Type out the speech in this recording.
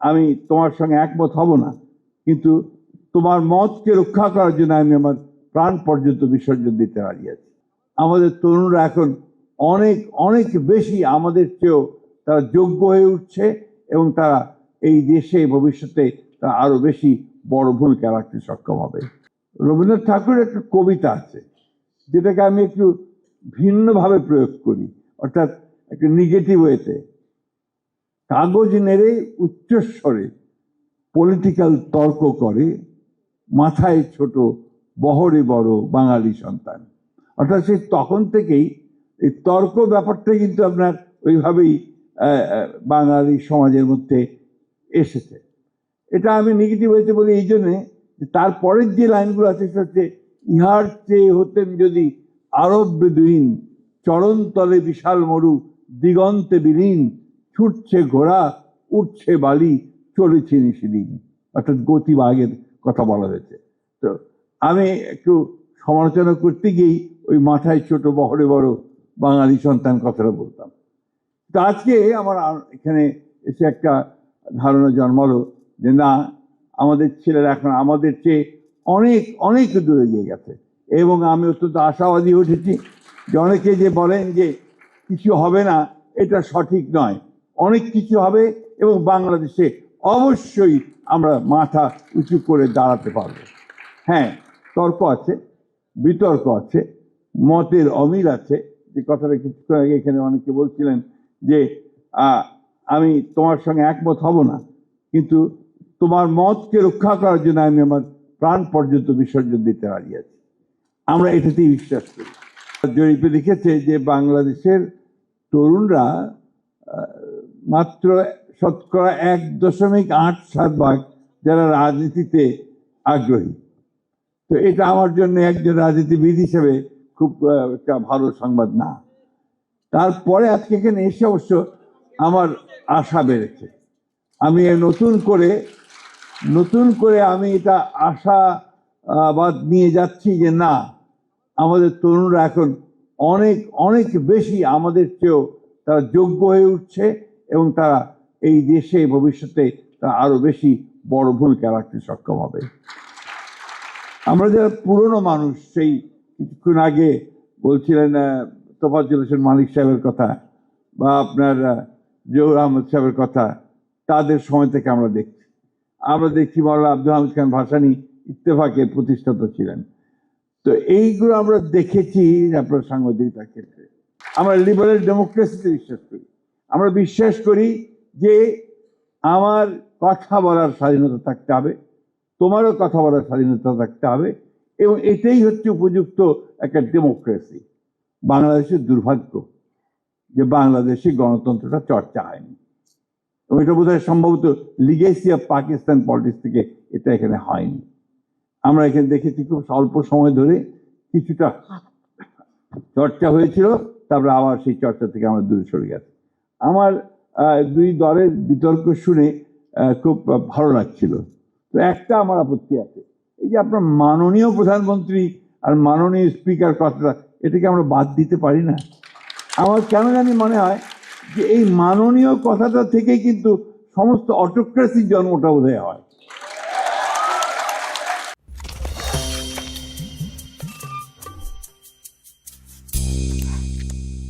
আমি তোমার সঙ্গে একমত হব না। কিন্তু তোমার মতকে রক্ষা করার জন্য আমি আমার প্রাণ পর্যন্ত বিসর্জন দিতে রাজি আছি। আমাদের তরুণরা এখন অনেক অনেক বেশি আমাদের চেয়েও তারা যোগ্য হয়ে উঠছে এবং তারা এই দেশে ভবিষ্যতে তারা আরও বেশি বড় ভূমিকা রাখতে সক্ষম হবে। রবীন্দ্রনাথ ঠাকুরের একটা কবিতা আছে, যেটাকে আমি একটু ভিন্নভাবে প্রয়োগ করি, অর্থাৎ একটা নেগেটিভ ওয়েতে কাগজ নেড়ে উচ্চস্বরে পলিটিক্যাল তর্ক করে, মাথায় ছোট বহরে বড় বাঙালি সন্তান। অর্থাৎ সেই তখন থেকেই এই তর্ক ব্যাপারটা কিন্তু আপনার ওইভাবেই বাঙালি সমাজের মধ্যে এসেছে। এটা আমি নেগেটিভ হয়েছে বলি এই জন্যে তারপরের যে লাইনগুলো আছে সেটা হচ্ছে, ইহার চেয়ে হতেন যদি আরব বেদুইন, চরণ তলে বিশাল মরু, দিগন্তে বিলীন ছুটছে ঘোড়া, উঠছে বালি, চলেছে নিশিদিন। অর্থাৎ গতিবাগের কথা বলা হয়েছে। তো আমি একটু সমালোচনা করতে গিয়েই ওই মাথায় ছোট বহরে বড় বাঙালি সন্তান কথাটা বলতাম। তো আজকে আমার এখানে এসে একটা ধারণা জন্মালো যে না, আমাদের ছেলেরা এখন আমাদের চেয়ে অনেক অনেক দূরে গিয়ে গেছে। এবং আমি অত্যন্ত আশাবাদী উঠেছি যে অনেকে যে বলেন যে কিছু হবে না, এটা সঠিক নয়। অনেক কিছু হবে এবং বাংলাদেশে অবশ্যই আমরা মাথা উঁচু করে দাঁড়াতে পারব। হ্যাঁ তর্ক আছে, বিতর্ক আছে, মতের অমিল আছে। যে কথাটা কিছুক্ষণ আগে এখানে অনেকে বলছিলেন যে আমি তোমার সঙ্গে একমত হব না, কিন্তু তোমার মতকে রক্ষা করার জন্য আমি আমার প্রাণ পর্যন্ত বিসর্জন দিতে রাজি আছি। আমরা এটাতেই বিশ্বাস করি। জরিপে লিখেছে যে, বাংলাদেশের তরুণরা মাত্র শতকরা এক দশমিক আট সাত ভাগ যারা রাজনীতিতে আগ্রহী। তো এটা আমার জন্য একজন রাজনীতিবিদ হিসেবে খুব একটা ভালো সংবাদ না। তারপরে আজকে এখানে এসে অবশ্য আমার আশা বেড়েছে। আমি নতুন করে নতুন করে আমি এটা আশাবাদ নিয়ে যাচ্ছি যে না, আমাদের তরুণরা এখন অনেক অনেক বেশি আমাদের চেয়েও তারা যোগ্য হয়ে উঠছে। এবং তারা এই দেশে ভবিষ্যতে তারা আরও বেশি বড় ভূমিকা রাখতে সক্ষম হবে। আমরা যারা পুরনো মানুষ সেই কিছুক্ষণ আগে বলছিলেন আহ, তোফাজ্জল হোসেন মালিক সাহেবের কথা বা আপনার জহুর আহমদ সাহেবের কথা তাদের সময় থেকে আমরা দেখছি। আমরা দেখছি মাওলানা আব্দুল হামিদ খান ভাসানী ইত্তেফাকের প্রতিষ্ঠাতা ছিলেন। তো এইগুলো আমরা দেখেছি আপনার সাংবাদিকতার ক্ষেত্রে। আমরা লিবারেল ডেমোক্রেসিতে বিশ্বাস করি। আমরা বিশ্বাস করি যে আমার কথা বলার স্বাধীনতা থাকতে হবে, তোমারও কথা বলার স্বাধীনতা থাকতে হবে এবং এটাই হচ্ছে উপযুক্ত একটা ডেমোক্রেসি বাংলাদেশের দুর্ভাগ্য যে বাংলাদেশে গণতন্ত্রটা চর্চা হয়নি। এবং এটা বোধহয় সম্ভবত লিগেসি অফ পাকিস্তান পলিটিক্স থেকে এটা এখানে হয়নি। আমরা এখানে দেখেছি খুব স্বল্প সময় ধরে কিছুটা চর্চা হয়েছিল, তারপরে আবার সেই চর্চা থেকে আমরা দূরে সরে গেছি। আমার দুই দলের বিতর্ক শুনে খুব ভালো লাগছিল। তো একটা আমার আপত্তি আছে। এই যে আপনার মাননীয় প্রধানমন্ত্রী আর মাননীয় স্পিকার কথাটা, এটাকে আমরা বাদ দিতে পারি না? আমার কেন জানি মনে হয় যে এই মাননীয় কথাটা থেকে কিন্তু সমস্ত অটোক্রেসির জন্মটা বোধহয় হয়।